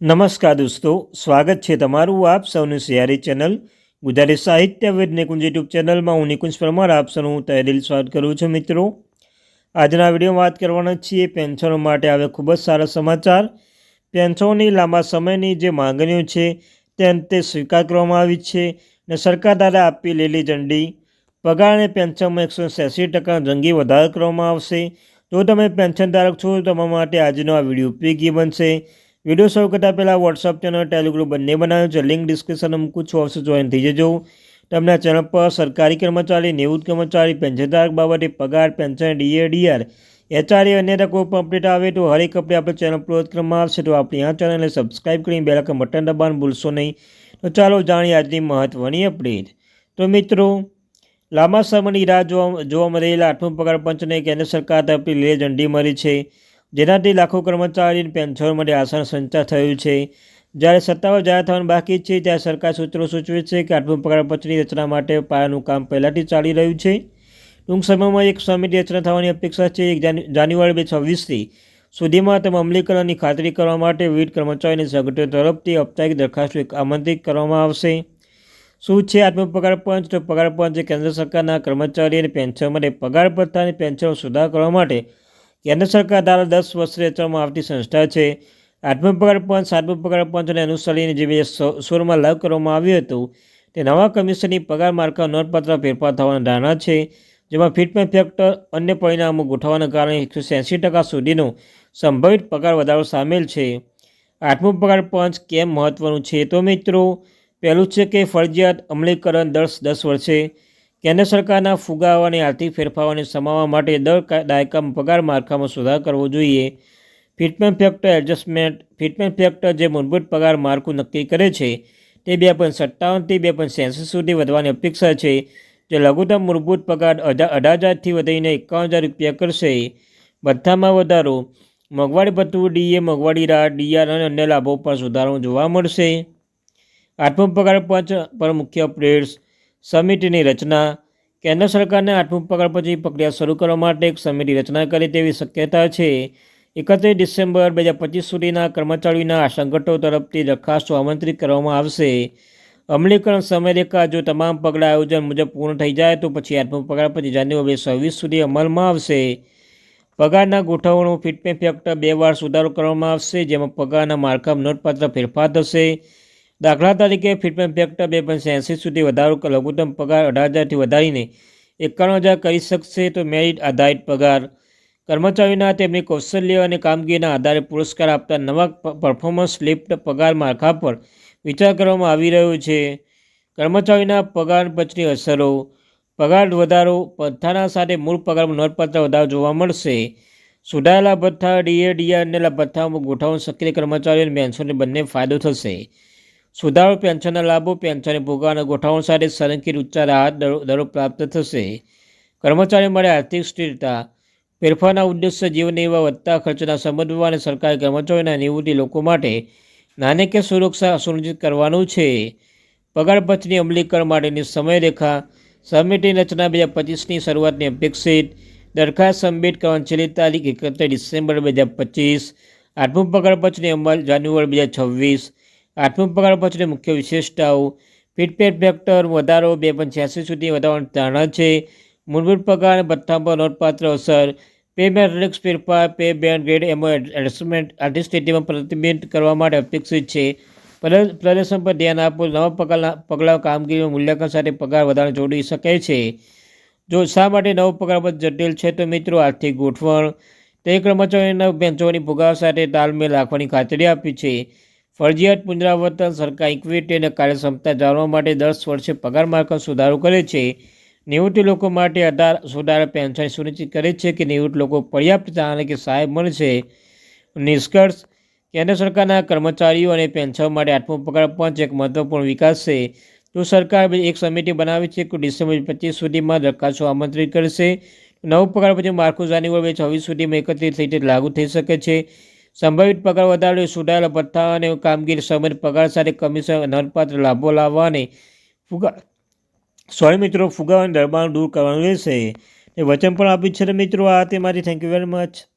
નમસ્કાર દોસ્તો, સ્વાગત છે તમારું આપ સૌની સિયારી ચેનલ ગુજરાતી સાહિત્ય વેદ નિકુંજ યુટ્યુબ ચેનલમાં. હું નિકુંજ પરમાર, આપ સૌનું તહેદિલ સ્વાગત કરું છું મિત્રો. આજના વિડીયોમાં વાત કરવાના છીએ પેન્શનો માટે આવે ખૂબ જ સારા સમાચાર. પેન્શનોની લાંબા સમયની જે માંગણીઓ છે તે અંતે સ્વીકાર કરવામાં આવી છે અને સરકાર દ્વારા આપી લેલી ઝંડી. પગાર અને પેન્શનમાં એકસો એંસી ટકા જંગી વધારો કરવામાં આવશે. જો તમે પેન્શન ધારક છો તમારા માટે આજનો આ વીડિયો ઉપયોગી બનશે. વીડિયો શરૂ કરતાં પહેલાં વોટ્સઅપ ચેનલ ટેલિગ્રુપ બંને બનાવ્યું છે. લિંક ડિસ્ક્રિપ્શનમાં મૂકું છું અવશ્ય જોઈન થઈ જજો. તમને ચેનલ પર સરકારી કર્મચારી, નિવૃત્ત કર્મચારી, પેન્શનધારક બાબતે પગાર પેન્શન ડીએ ડીઆર એચઆરએ અન્ય કોઈ પણ અપડેટ આવે તો હરેક અપડેટ આપણે ચેનલ પર કરવામાં આવશે. તો આપણી આ ચેનલને સબસ્ક્રાઈબ કરીને બેલાકન બટન દબાણ ભૂલશો નહીં. તો ચાલો જાણીએ આજની મહત્ત્વની અપડેટ તો મિત્રો, લાંબા સમયની રાહ જોવા જોવામાં રહેલા આઠમું પગાર પંચને કેન્દ્ર સરકાર તરફથી લીલે ઝંડી મળી છે. જેનાથી લાખો કર્મચારીની પેન્શન માટે આસાન સંચાર થયું છે. જ્યારે સત્તાવાર જાહેર થવાનું બાકી છે, ત્યારે સરકાર સૂત્રો સૂચવે છે કે આઠમું પગાર પંચની રચના માટે પાયાનું કામ પહેલાંથી ચાલી રહ્યું છે. ટૂંક સમયમાં એક સમિતિ રચના થવાની અપેક્ષા છે. એક જાન્યુઆરી બે છવ્વીસથી સુધીમાં તેમાં અમલીકરણની ખાતરી કરવા માટે વિવિધ કર્મચારીની સંગઠનો તરફથી ઔપચારિક દરખાસ્તો આમંત્રિત કરવામાં આવશે. શું છે આત્મ પગાર પંચ? તો પગાર પંચ કેન્દ્ર સરકારના કર્મચારી અને પેન્શન માટે પગાર પત્તાની પેન્શન સુધાર કરવા માટે કેન્દ્ર સરકાર દ્વારા દસ વર્ષે રચવામાં આવતી સંસ્થા છે. આત્મ પગાર પંચ, સાતમો પગાર પંચને અનુસરીને જે બે સોળમાં લાગુ કરવામાં આવ્યું હતું, તે નવા કમિશનની પગાર માળખા નોંધપાત્ર ફેરફાર થવાના ધારણા છે, જેમાં ફિટમેન્ટ ફેક્ટર, અન્ય પરિણામો ગોઠવવાના કારણે એકસો એંસી ટકા સુધીનો સંભવિત પગાર વધારો સામેલ છે. આઠમું પગાર પંચ કેમ મહત્ત્વનું છે તો મિત્રો, પહેલું છે કે ફરજિયાત અમલીકરણ દસ દસ વર્ષે કેન્દ્ર સરકારના ફુગાવા અને આર્થિક ફેરફારોને સમાવવા માટે દર દાયકામાં પગાર માળખામાં સુધાર કરવો જોઈએ. Fitment factor adjustment, fitment factor જે મૂળભૂત પગાર માળખું નક્કી કરે છે, તે બે પોઈન્ટ સત્તાવનથી બે પોઈન્ટ સેન્સી સુધી વધવાની અપેક્ષા છે, જે લઘુત્તમ મૂળભૂત પગાર અઢાર હજારથી વધીને એકાવન હજાર રૂપિયા કરશે. બધામાં વધારો મોંઘવારી ભથ્થું, ડીએ મોંઘવારી રાહત ડીઆર અને અન્ય લાભો પર સુધારો જોવા મળશે. આઠમો પગાર પંચ પર મુખ્ય અપડેટ્સ સમિતિની રચના. કેન્દ્ર સરકારને આઠમું પગાર પછી પ્રક્રિયા શરૂ કરવા માટે એક સમિતિ રચના કરે તેવી શક્યતા છે. એકત્રીસ ડિસેમ્બર બે હજાર પચીસ સુધીના કર્મચારીઓના સંગઠનો તરફથી દરખાસ્તો આમંત્રિત કરવામાં આવશે. અમલીકરણ સમયરેખા જો તમામ પગલાં આયોજન મુજબ પૂર્ણ થઈ જાય તો પછી આઠમું પગાર પછી જાન્યુઆરી સવીસ સુધી અમલમાં આવશે. પગારના ગોઠવણો ફિટમેન્ટ ફેક્ટર બે વાર સુધારો કરવામાં આવશે, જેમાં પગારના માળખામાં નોંધપાત્ર ફેરફાર થશે. દાખલા તરીકે ફિટમેન્ટ ફેક્ટર બે પોઈન્ટ એંસી સુધી વધારો લઘુત્તમ પગાર અઢાર હજારથી વધારીને એકાણું હજાર કરી શકશે તો મેરિટ આધારિત પગાર. કર્મચારીઓના તેમની કૌશલ્ય અને કામગીરીના આધારે પુરસ્કાર આપતા નવા પરફોર્મન્સ લિફ્ટ પગાર માળખા પર વિચાર કરવામાં આવી રહ્યો છે. કર્મચારીના પગાર પછની અસરો. પગાર વધારો ભથ્થાના સાથે મૂળ પગારમાં નોંધપાત્ર વધારો જોવા મળશે. સુધારેલા ભથ્થા ડીએ ડીઆર અને ભથ્થામાં ગોઠવણ સક્રિય કર્મચારીઓ અને બેન્સોને બંને ફાયદો થશે. સુધારો પેન્શનના લાભો પેન્શનને ભોગવાના ગોઠવણ સાથે સંરક્ષિત ઉચ્ચ રાહત દરો પ્રાપ્ત થશે. કર્મચારીઓ માટે આર્થિક સ્થિરતા, ફેરફારના ઉદ્દેશ્ય જીવન એવા વધતા ખર્ચના સમજવા અને સરકારી કર્મચારીઓના નિવૃત્તિ લોકો માટે નાણાકીય સુરક્ષા સુનિશ્ચિત કરવાનું છે. પગાર પંચની અમલીકરણ માટેની સમયરેખા સમિટની રચના બે હજાર પચીસની શરૂઆતની અપેક્ષિત દરખાસ્ત સબમિટ કરવાની છેલ્લી તારીખ એકત્રીસ ડિસેમ્બર બે હજાર પચીસ, આઠમું પગાર પંચની અમલ જાન્યુઆરી બે હજાર છવ્વીસ આઠમું પગાર પંચની મુખ્ય વિશેષતાઓ. ફીડબેક ફેક્ટર વધારો બે છ્યાસી સુધી વધારવાની ધારણા છે. મૂળભૂત પગાર ભથ્થા પર નોંધપાત્ર અસર. પે મેટ્રિક્સ ફેરફાર પે બેન્ડ ગ્રેડ એમો એડજસ્ટમેન્ટ આર્થિક સ્થિતિમાં પ્રતિબિંબિત કરવા માટે અપેક્ષિત છે. પ્રદર્શન પર ધ્યાન આપવું નવા પગલાં પગલાં કામગીરીમાં મૂલ્યાંકન સાથે પગાર વધારો જોડી શકે છે. જો શા માટે નવો પગાર પર જટિલ છે તો મિત્રો આર્થિક ગોઠવણ. તે કર્મચારીઓના પેન્શનની ફુગાવા સાથે તાલમેલ રાખવાની ખાતરી આપી છે. ફરજિયાત પુનરાવર્તન સરકાર ઇક્વિટી અને કાર્યક્ષમતા જાળવવા માટે દસ વર્ષે પગાર માળખાનો સુધારો કરે છે. નિવૃત્ત લોકો માટે આધાર સુધારા પેન્શન સુનિશ્ચિત કરે છે કે નિવૃત્ત લોકો પર્યાપ્ત કે સહાય મળશે નિષ્કર્ષ, કેન્દ્ર સરકારના કર્મચારીઓ અને પેન્શન માટે આઠમો પગાર પંચ એક મહત્વપૂર્ણ વિકાસ છે. તો સરકાર એક સમિતિ બનાવી છે કે ડિસેમ્બર પચીસ સુધીમાં દરખાસ્તો આમંત્રિત કરશે. નવું પગાર પછી માર્કો જાન્યુઆરી છવ્વીસ સુધીમાં એકત્રિત થઈ લાગુ થઈ શકે છે. સંભવિત પગાર વધારો, સુધારેલા ભથ્થા અને કામગીરી સમય પગાર સાથે કમિશન નોંધપાત્ર લાભો લાવવા અને ફુગા સોરી મિત્રો, ફુગાવાની દરબાર દૂર કરવાનું રહેશે. એ વચન પણ આપ્યું છે મિત્રો આ તે મારી થેન્ક યુ વેરી મચ